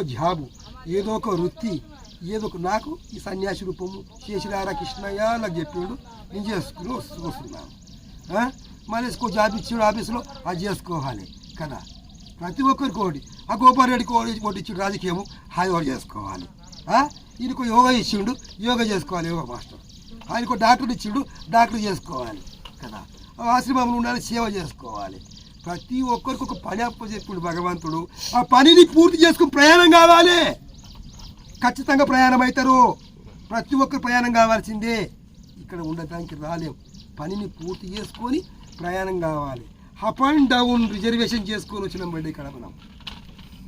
ఒక జాబు ఏదో ఒక వృత్తి ఏదో ఒక నాకు ఈ సన్యాసి రూపము చేసిరారా కృష్ణయ్య నాకు చెప్పిండు నేను చేసుకుని వస్తు వస్తున్నాను. మళ్ళీ జాబ్ ఇచ్చాడు ఆఫీసులో అది చేసుకోవాలి కదా. ప్రతి ఒక్కరికి ఒకటి. ఆ గోపారెడ్డికి ఒకటి ఒకటి ఇచ్చిండు రాజకీయము అది ఒకటి చేసుకోవాలి. ఈయనకు యోగా ఇచ్చిండు యోగా చేసుకోవాలి యోగా మాస్టర్. ఆయనకు డాక్టర్ ఇచ్చిండు డాక్టర్ చేసుకోవాలి కదా. ఆశ్రమంలో ఉండాలి సేవ చేసుకోవాలి. ప్రతి ఒక్కరికి ఒక పని అప్పచెప్పాడు భగవంతుడు. ఆ పనిని పూర్తి చేసుకుని ప్రయాణం కావాలి. ఖచ్చితంగా ప్రయాణం అవుతారు. ప్రతి ఒక్కరు ప్రయాణం కావాల్సిందే. ఇక్కడ ఉండటానికి రాలేం. పనిని పూర్తి చేసుకొని ప్రయాణం కావాలి. అప్ అండ్ డౌన్ రిజర్వేషన్ చేసుకొని వచ్చినాం బండి ఇక్కడ మనం.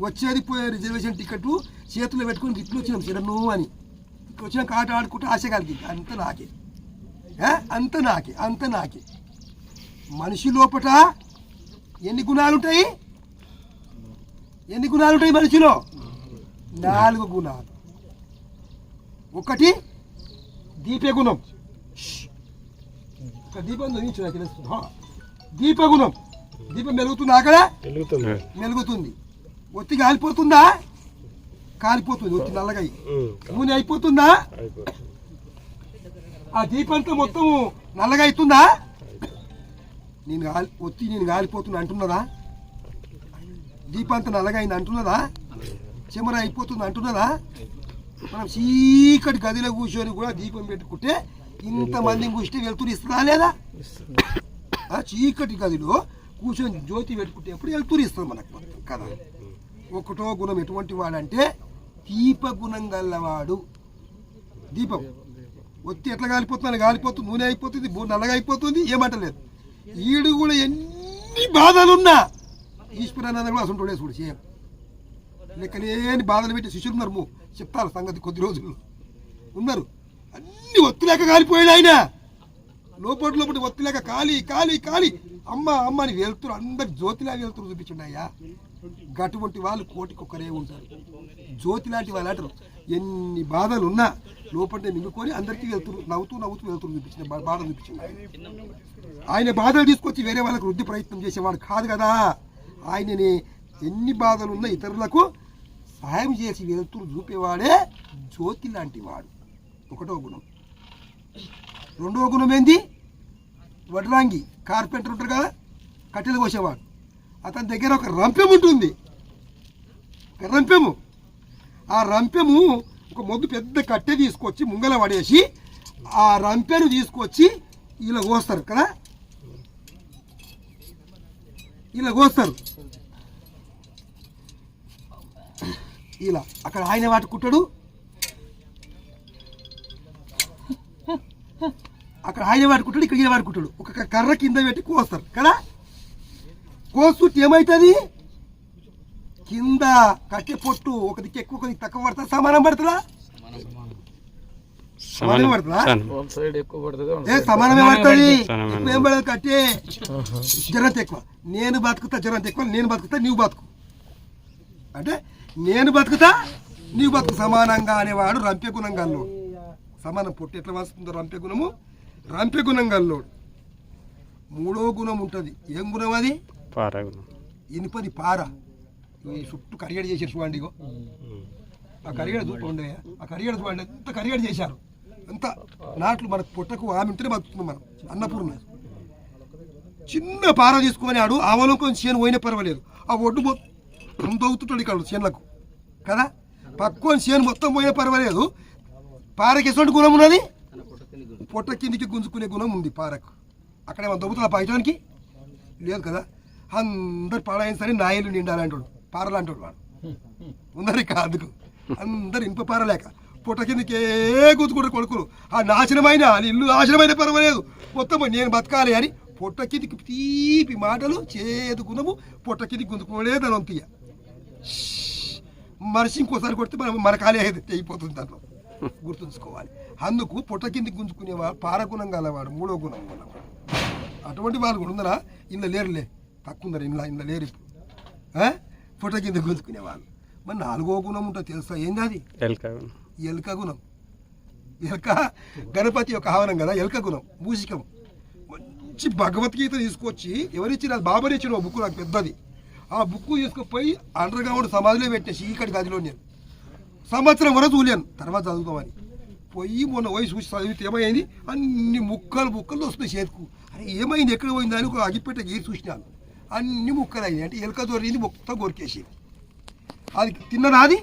వచ్చేది పోయే రిజర్వేషన్ టికెట్ చేతుల్లో పెట్టుకొని ఇట్లు వచ్చినాం చిరను అని. ఇక్కడ వచ్చినాక ఆట ఆడుకుంటూ ఆశ కలిగింది. అంత నాకే. అంత నాకే. అంత నాకే. మనిషి లోపట ఎన్ని గుణాలు ఉంటాయి ఎన్ని గుణాలు ఉంటాయి మనిషిలో? నాలుగు గుణాలు. ఒకటి దీపే గుణం ఒక దీపం. దీపగుణం. దీపం మెలుగుతుందా అక్కడ? వెలుగుతుంది మెలుగుతుంది. ఒత్తి కాలిపోతుందా? కాలిపోతుంది ఒత్తి నల్లగా నూనె అయిపోతుందా? అయిపోతుంది. ఆ దీపంతో మొత్తం నల్లగా అవుతుందా నేను గాలి ఒత్తి నేను కాలిపోతున్నా అంటున్నదా? దీపాంత నల్లగా అయింది అంటున్నదా? చెమర అయిపోతుంది అంటున్నదా? మనం చీకటి గదిలో కూర్చొని కూడా దీపం పెట్టుకుంటే ఇంతమందిని కూర్చుంటే వెళ్తురు ఇస్తుందా లేదా? చీకటి గదిలో కూర్చొని జ్యోతి పెట్టుకుంటే ఎప్పుడు వెళ్తురు ఇస్తుంది మనకు కదా. ఒకటో గుణం ఎటువంటి వాడంటే దీప గుణం గల్లవాడు దీపం. ఒత్తి ఎట్లా కాలిపోతుంది కాలిపోతుంది నూనె అయిపోతుంది బూ నల్లగా అయిపోతుంది ఏమంటలేదు. ఈడు కూడా ఎన్ని బాధలున్నా ఈశ్వరానంద కూడా అసలు చూడు సేమ్ లెక్కలేని బాధలు పెట్టి శిష్యులు ఉన్నారు చెప్తారు సంగతి కొద్ది రోజుల్లో. ఉన్నారు. అన్ని ఒత్తిలేక కాలిపోయాడు ఆయన లోపటి లోపలి ఒత్తిలేక కాలి కాలి కాలి అమ్మ అమ్మ అని వెళ్తురు. అందరు జ్యోతిలా వెళ్తురు చూపించండి అయ్యా. అటువంటి వాళ్ళు కోటికొక్కరే ఉంటారు. జ్యోతి లాంటి వాళ్ళు అంటారు. ఎన్ని బాధలు ఉన్నా లోపల మింగుకొని అందరికీ వెళ్తురు. నవ్వుతూ నవ్వుతూ వెళ్తురు చూపించిన బాధ బాధలు చూపించింది ఆయన. ఆయన బాధలు తీసుకొచ్చి వేరే వాళ్ళకు వృద్ధి ప్రయత్నం చేసేవాడు కాదు కదా. ఆయనని ఎన్ని బాధలు ఉన్నా ఇతరులకు సహాయం చేసి వెళ్తురు చూపేవాడే జ్యోతి లాంటి వాడు. ఒకటో గుణం. రెండవ గుణం ఏంది? వడ్రాంగి. కార్పెంటర్ ఉంటారు కదా కట్టెలు కోసేవాడు. అతని దగ్గర ఒక రంపెం ఉంటుంది. ఒక రంపెము. ఆ రంపెము ఒక మొద్దు పెద్ద కట్టె తీసుకొచ్చి ముంగల పడేసి ఆ రంపెను తీసుకొచ్చి ఇలా కోస్తారు కదా? ఇలా కోస్తారు. ఇలా. అక్కడ ఆయన వాటుకుంటాడు అక్కడ ఆయన వాడుకుంటాడు ఇక్కడ ఈయన వాడుకుంటాడు ఒక కర్ర కింద పెట్టి కోస్తారు కదా? కోస్తుంటే ఏమవుతుంది కింద కట్టె పొట్టు ఒక దిక్కు ఎక్కువ ఒక దిక్కు తక్కువ పడుతుంది? సమానం పడుతుందా? సమానం పడుతుందా? సమానమే పడుతుంది. ఏం పడదు కట్టే? జ్వరం ఎక్కువ. నేను బతుకుతా జ్వరం ఎక్కువ. నేను బతుకుతా నీవు బతుకు. అంటే నేను బతుకుతా నీవు బతుకు. సమానంగా అనేవాడు రంపె గుణం గల్లోడు సమానం పొట్టు ఎట్లా వస్తుందో? రంపె గుణము? రంపె గుణం గల్లోడు మూడో గుణం ఉంటుంది. ఏం గుణం అది? పారగుణం ఇనుపది పార. ఈ చుట్టూ కరిగడి చేశారు చూడండి ఇగో. ఆ కరిగడ చూడండి ఆ కరిగడ చూడండి ఎంత కరిగడ చేశారు. ఎంత నాట్లు మనకు పుట్టకు ఆమె ఉంటేనే బతుకుతున్నాం మనం. అన్నపూర్ణ. చిన్న పార తీసుకొని ఆడు అవలోకం చేను పోయినా పర్వాలేదు. ఆ ఒడ్డు మొత్తం దొవుతుంటాడు ఇక్కడ చేనులకు. కదా? పక్కన చేను మొత్తం పోయినా పర్వాలేదు. పారకి ఎటువంటి గుణం ఉన్నది? పొట్ట కిందికి గుంజుకునే గుణం ఉంది పారకు. అక్కడ ఏమైనా దొబ్బుతుందా పైటానికి లేదు కదా. అందరు పాడైన సరే నాయలు నిండాలంటాడు. పారలాంటాడు వాడు. ఉన్నది కాదు అందరు ఇంప పారలేక. పుట్ట కిందకే గుంజుకుంటారు కొడుకులు. ఆ నాశనమైన ఆ ఇల్లు నాశనమైన పర్వాలేదు. మొత్తం నేను బతకాలి అని పొట్ట కిందికి తీపి మాటలు చేదు గుణము పొట్ట కిందికి గుంజుకోలే దాని వంతీయ మనిషి ఇంకోసారి కొడితే మనం మన ఖాళీ అయితే అయిపోతుంది దాంట్లో. గుర్తుంచుకోవాలి. అందుకు పొట్ట కిందికి గుంజుకునేవాడు పారగుణం గలవాడు మూడో గుణం గలవాడు. అటువంటి వాళ్ళు కూడా ఉన్నారా? ఇంట్లో లేరులే. తక్కువ ఉన్నారు ఇంట్లో ఇంట్లో లేరు ఇప్పుడు? పొట్ట కింద గుంజుకునేవాళ్ళు మరి నాలుగో గుణం ఉంటుంది తెలుసా? అది? ఎల్కగుణం ఎలుక గుణం. ఎలుక గణపతి యొక్క ఆవరణం కదా? ఎలుక గుణం మూసికం మంచి భగవద్గీత తీసుకొచ్చి ఎవరిచ్చిన బాబరి ఇచ్చిన బుక్ నాకు పెద్దది. ఆ బుక్ తీసుకుపోయి అండర్ గ్రౌండ్ సమాధిలో పెట్టేసి చీకటి గదిలో నేను. సంవత్సరం వరకు చూలేను తర్వాత చదువుతామని పోయి మొన్న పోయి చూసి చదివితే ఏమైంది? అన్ని ముక్కలు ముక్కలు వస్తున్నాయి చేతుకు. అరే ఏమైంది? ఎక్కడ పోయింది? అని ఒక అగిపెట్ట గీరి చూసినాను. అన్ని ముక్కలు అయ్యాయి అంటే ఎలక దొరికింది మొత్తం కొరికేసి అది తిన్నదా అది?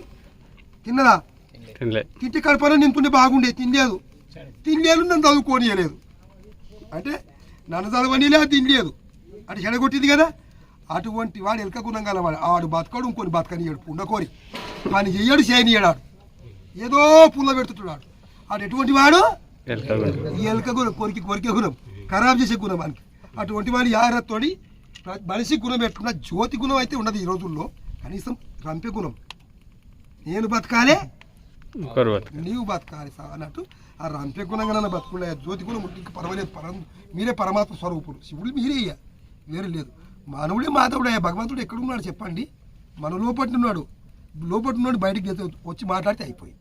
తిన్నదా? తింటే కడపలో నింపుంటే బాగుండే తినలేదు. తినలేదు నన్ను చదువుకోనియలేదు. అంటే నన్ను చదవనిలే తినలేదు. అంటే చెడగొట్టింది కదా? అటువంటి వాడు ఎలక గుణం గలవాడు. ఆడు బతకడు ఇంకొని బతకనియాడు. పుండకోరి పని చెయ్యడు చేయనియడాడు ఏదో పుల్ల పెడుతుంటాడు. ఆడు ఎటువంటి వాడు? ఎలక గుణం కొరికి కొరికే గుణం ఖరాబ్ చేసే గుణం మనకి అటువంటి వాడి ఆరతోడి మనిషి గుణం పెట్టుకున్న జ్యోతి గుణం అయితే ఉండదు ఈ రోజుల్లో. కనీసం రంపే గుణం. నేను బతకాలే. నీవు బతకాలి అన్నట్టు ఆ రంపే గుణంగా నన్ను బతుకులే జ్యోతి గుణం ఇంకా పర్వాలేదు. పరం మీరే పరమాత్మ స్వరూపుడు. శివుడు మీరే అయ్యా వేరే లేదు. మానవుడే మాధవుడే భగవంతుడు ఎక్కడున్నాడు చెప్పండి? మన లోపటి లోపల నుండి బయటకు వెళ్తే వచ్చి మాట్లాడితే అయిపోయింది.